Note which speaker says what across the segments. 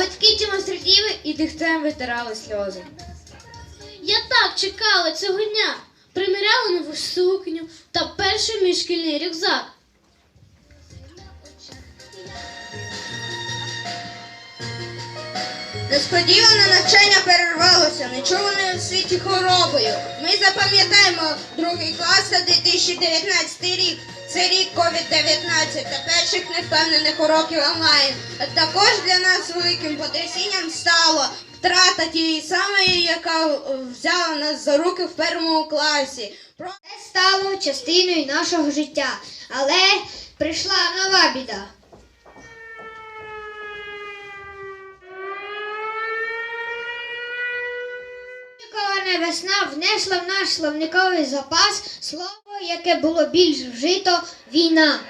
Speaker 1: Батьки демонстративи і дихтем витирали сльози. Я так чекала цього дня. Приміряла нову сукню та перший мій шкільний рюкзак.
Speaker 2: Несподіване навчання перервалося, нечуваної у світі хворобою. Ми запам'ятаємо другий клас та 2019 рік. Це рік COVID-19 та перших невпевнених уроків онлайн. Також для нас великим потрясінням стало втрата тієї самої, яка взяла нас за руки в першому класі.
Speaker 3: Це стало частиною нашого життя, але прийшла нова біда. Весна внесла в наш словниковий запас слово, яке було більш вжито війна.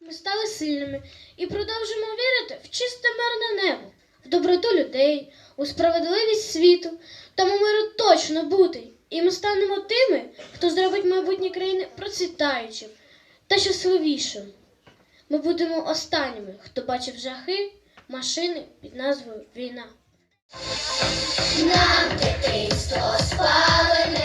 Speaker 1: Ми стали сильними і продовжимо вірити в чисте мирне небо, в доброту людей, у справедливість світу. Тому миру точно бути. І ми станемо тими, хто зробить майбутнє країни процвітаючим та щасливішим. Ми будемо останніми, хто бачив жахи, машини під назвою Війна.
Speaker 4: Нам дитинство спалене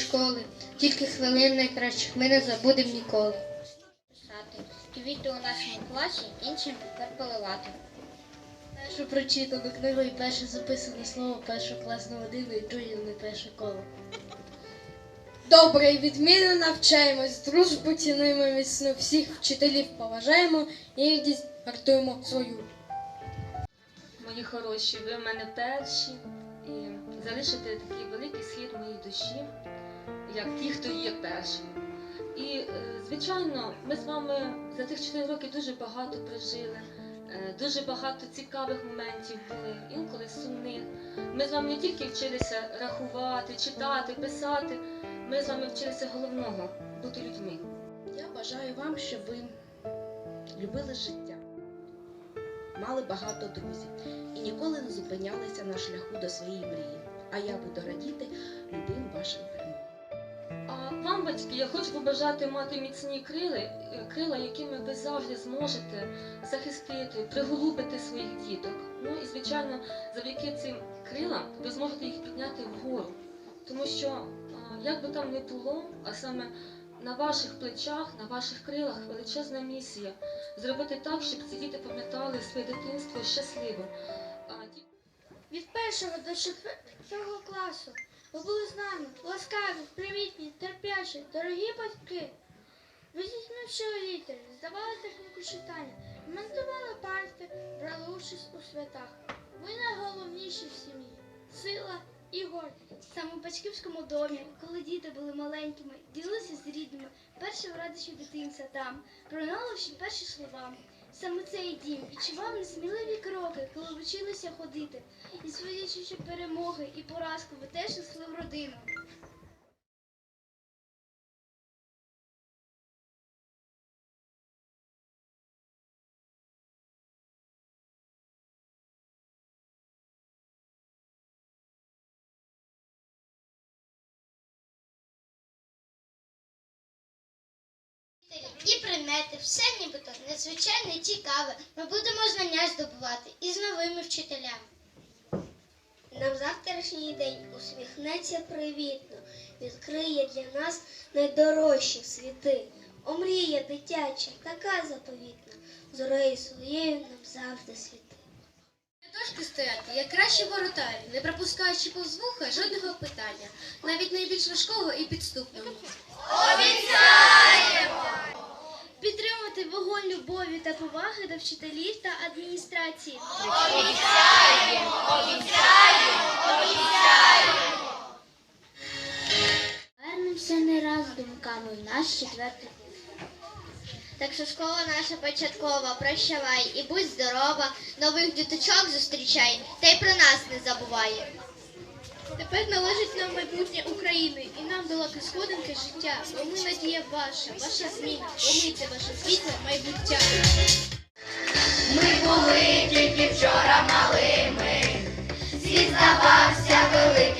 Speaker 1: школи, тільки хвилин найкращих ми не забудемо ніколи. Писати, квіти у нашому класі іншим тепер поливати. Першу прочитану книгу і перше записане слово першокласного диву і чуємо перше коло.
Speaker 5: Добре і відмінно навчаємось, дружбу цінуємо міцно, всіх вчителів поважаємо і рідність гартуємо свою.
Speaker 6: Мої хороші, ви в мене перші і залишите такий великий слід в моїй душі, як ті, хто є першими. І, е, звичайно, ми з вами за тих 4 роки дуже багато прожили, е, дуже багато цікавих моментів були, інколи сумних. Ми з вами не тільки вчилися рахувати, читати, писати, ми з вами вчилися головного бути людьми.
Speaker 7: Я бажаю вам, щоб ви любили життя, мали багато друзів і ніколи не зупинялися на шляху до своєї мрії. А я буду радіти любим вашим перемогам.
Speaker 6: Батьки, я хочу побажати мати міцні крили, крила, якими ви завжди зможете захистити, приголубити своїх діток. Ну і звичайно, завдяки цим крилам ви зможете їх підняти вгору. Тому що, як би там не було, а саме на ваших плечах, на ваших крилах величезна місія зробити так, щоб ці діти пам'ятали своє дитинство щасливим.
Speaker 8: Від першого до четвертого класу ви були з нами, ласкаві, привітні, терплячі, дорогі батьки. Ви дітьми вчили літери, здавали техніку читання, монтували парти, брали участь у святах. Ви найголовніші в сім'ї. Сила і гордість.
Speaker 3: Саме в батьківському домі, коли діти були маленькими, ділилися з рідними, перші радощі дитинця там, пролунали перші слова. Саме цей дім відчував несміливі кроки, коли вчилися ходити. І свої перемоги і поразки ви теж несли в родину.
Speaker 8: І предмети, все нібито незвичайне цікаве. Ми будемо знання здобувати і з новими вчителями. Нам завтрашній день усміхнеться привітно, відкриє для нас найдорожчі світи. Омріє дитяча, така заповітна, зорею своєю нам завжди світи.
Speaker 3: Дошки стояти, як кращі воротарі, не пропускаючи повз вуха жодного питання, навіть найбільш важкого і підступного. Обіцяємо! Підтримувати вогонь любові та поваги до вчителів та адміністрації.
Speaker 8: Обіцяємо, обіцяємо, Вернемося не раз думками в наш четвертий Так що школа наша початкова, прощавай і будь здорова, нових діточок зустрічай, та й про нас не забувай.
Speaker 3: Тепер належить нам майбутнє України і нам долати сходинки життя, бо ми надія ваша, ваша зміна, бо ми це ваше світле майбуття.
Speaker 5: Ми були тільки вчора малими, світ здавався великим